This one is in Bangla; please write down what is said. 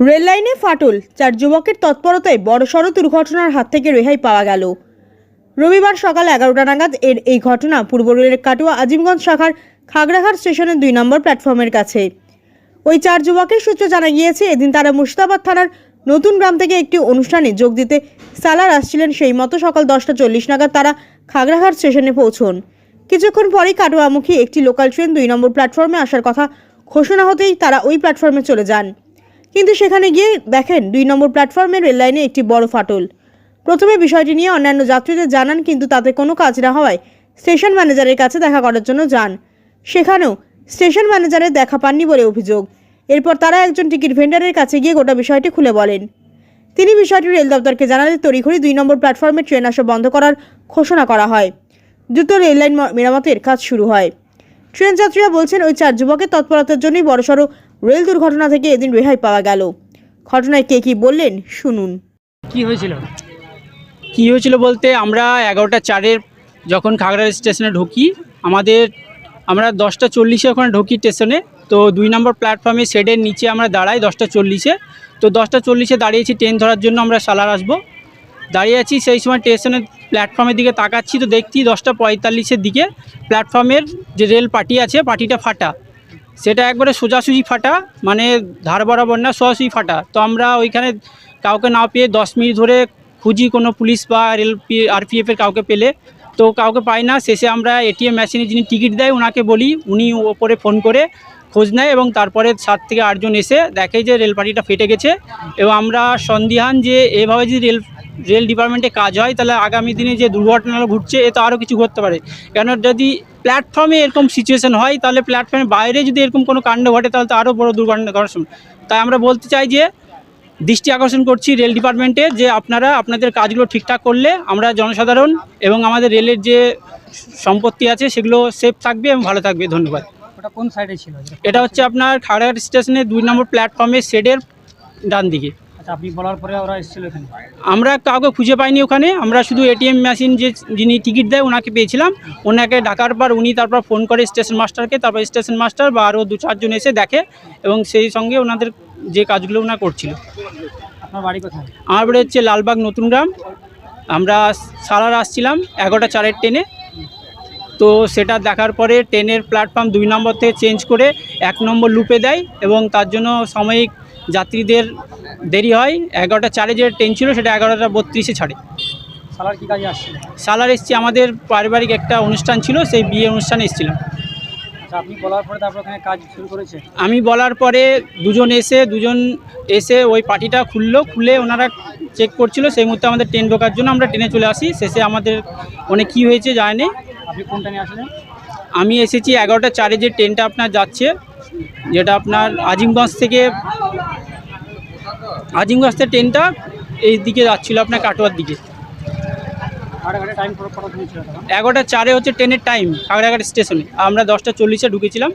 রেল লাইনে ফাটল, চার যুবকের তৎপরতায় বড়সড় দুর্ঘটনার হাত থেকে রেহাই পাওয়া গেল। রবিবার সকাল এগারোটা নাগাদ এর এই ঘটনা পূর্ব রেলের কাটোয়া আজিমগঞ্জ শাখার খাগড়াঘাট স্টেশনের দুই নম্বর প্ল্যাটফর্মের কাছে। ওই চার যুবকের সূত্রে জানা গিয়েছে, এদিন তারা মুর্শিদাবাদ থানার নতুন গ্রাম থেকে একটি অনুষ্ঠানে যোগ দিতে সালার আসছিলেন। সেই মতো সকাল দশটা চল্লিশ নাগাদ তারা খাগড়াঘাট স্টেশনে পৌঁছন। কিছুক্ষণ পরেই কাটোয়ামুখী একটি লোকাল ট্রেন দুই নম্বর প্ল্যাটফর্মে আসার কথা ঘোষণা হতেই তারা ওই প্ল্যাটফর্মে চলে যান। কিন্তু সেখানে গিয়ে দেখেন দুই নম্বর প্ল্যাটফর্মের রেল লাইনে একটি বড় ফাটল। প্রথমে বিষয়টি নিয়ে অন্যান্য যাত্রীদের জানান, কিন্তু তাতে কোনো কাজ না হওয়ায় স্টেশন ম্যানেজারের কাছে দেখা করার জন্য যান। সেখানেও স্টেশন ম্যানেজারের দেখা পাননি বলে অভিযোগ। এরপর তারা একজন টিকিট ভেন্ডারের কাছে গিয়ে গোটা বিষয়টি খুলে বলেন। তিনি বিষয়টি রেল দপ্তরকে জানালে তড়িঘড়ি দুই নম্বর প্ল্যাটফর্মে ট্রেন আসা বন্ধ করার ঘোষণা করা হয়। দ্রুত রেল লাইন মেরামতের কাজ শুরু হয়। ট্রেন যাত্রীরা বলছেন, ওই চার যুবকের তৎপরতার জন্যই বড়সড় রেল দুর্ঘটনা থেকে এদিন রেহাই পাওয়া গেল। ঘটনায় কে কি বললেন শুনুন। কি হয়েছিল? কী হয়েছিল বলতে আমরা এগারোটা চারের যখন খাগড়া স্টেশনে ঢুকি, আমাদের আমরা দশটা চল্লিশে ওখানে ঢুকি স্টেশনে, তো দুই নম্বর প্ল্যাটফর্মে শেডের নিচে আমরা দাঁড়াই দশটা চল্লিশে। তো দশটা চল্লিশে দাঁড়িয়েছি, ট্রেন ধরার জন্য আমরা সালার আসব। দাঁড়িয়ে আছি, সেই সময় স্টেশনের প্ল্যাটফর্মের দিকে তাকাচ্ছি, তো দেখছি দশটা পঁয়তাল্লিশের দিকে প্ল্যাটফর্মের যে রেল পার্টি আছে পার্টিটা ফাটা। সেটা একবারে সোজাসুজি ফাটা মানে ধার বরাবর না, সোজাসুজি ফাটা। তো আমরা ওইখানে কাউকে না পেয়ে দশ মিনিট ধরে খুঁজি কোনো পুলিশ বা রেল আরপিএফের কাউকে পেলে। তো কাউকে পাই না। শেষে আমরা এটিএম মেশিনে যিনি টিকিট দেয় ওনাকে বলি, উনি ওপরে ফোন করে খোঁজ নেয় এবং তারপরে সাত থেকে আটজন এসে দেখে যে রেলপাটিটা ফেটে গেছে। এবং আমরা সন্দিহান যে এভাবে যদি রেল রেল ডিপার্টমেন্টে কাজ হয় তাহলে আগামী দিনে যে দুর্ঘটনাগুলো ঘটছে এ তো আরও কিছু ঘটতে পারে। কেন যদি প্ল্যাটফর্মে এরকম সিচুয়েশন হয় তাহলে প্ল্যাটফর্মের বাইরে যদি এরকম কোনো কাণ্ড ঘটে তাহলে তো আরও বড় দুর্ঘটনা সম্ভব। তাই আমরা বলতে চাই যে দৃষ্টি আকর্ষণ করছি রেল ডিপার্টমেন্টে যে আপনারা আপনাদের কাজগুলো ঠিকঠাক করলে আমরা জনসাধারণ এবং আমাদের রেলের যে সম্পত্তি আছে সেগুলো সেফ থাকবে এবং ভালো থাকবে। ধন্যবাদ। ওটা কোন সাইডে ছিল? এটা হচ্ছে আপনার খাগড়াঘাট স্টেশনের দুই নম্বর প্ল্যাটফর্মের শেডের ডান দিকে আপনি বলার পরে ওরা এসেছিল এখানে? আমরা কাউকে খুঁজে পাইনি ওখানে। আমরা শুধু এটিএম মেশিন যে যিনি টিকিট দেয় ওনাকে পেয়েছিলাম। ওনাকে ডাকার পর উনি তারপর ফোন করে স্টেশন মাস্টারকে। তারপর স্টেশন মাস্টার বা আরও দু চারজন এসে দেখে এবং সেই সঙ্গে ওনাদের যে কাজগুলো ওনারা করছিল। আপনার বাড়ি কোথায়? আমার বাড়ি হচ্ছে লালবাগ নতুন গ্রাম। আমরা সালার আসছিলাম এগারোটা চারের ট্রেনে। তো সেটা দেখার পরে ট্রেনের প্ল্যাটফর্ম দুই নম্বর থেকে চেঞ্জ করে এক নম্বর লুপে দেয় এবং তার জন্য সাময়িক যাত্রীদের দেরি হয়। এগারোটা চারে যে ট্রেন ছিল সেটা এগারোটা বত্রিশে ছাড়ে। সালার কি কাজে আসছিল সালার এসছি আমাদের পারিবারিক একটা অনুষ্ঠান ছিল সেই বিয়ে অনুষ্ঠানে এসেছিলাম। আচ্ছা আপনি বলার পরে তারপর ওখানে কাজ শুরু করেছে? আমি বলার পরে দুজন এসে দুজন এসে ওই পার্টিটা খুললো খুলে ওনারা চেক করছিল সেই মুহূর্তে আমাদের ট্রেন ঢোকার জন্য আমরা ট্রেনে চলে আসি। শেষে আমাদের অনেক কী হয়েছে জানে? আপনি কোনটা নিয়ে আসলেন? আমি এসেছি এগারোটা চারে যে ট্রেনটা আপনার যাচ্ছে যেটা আপনার আজিমগঞ্জ থেকে আজিমগঞ্জ আসতে ট্রেনটা, এই দিকে যাচ্ছিল আপনার কাটোয়ার দিকে। এগারোটা চারে হচ্ছে ট্রেনের টাইম খাগড়াঘাট স্টেশনে আমরা দশটা চল্লিশে ঢুকেছিলাম।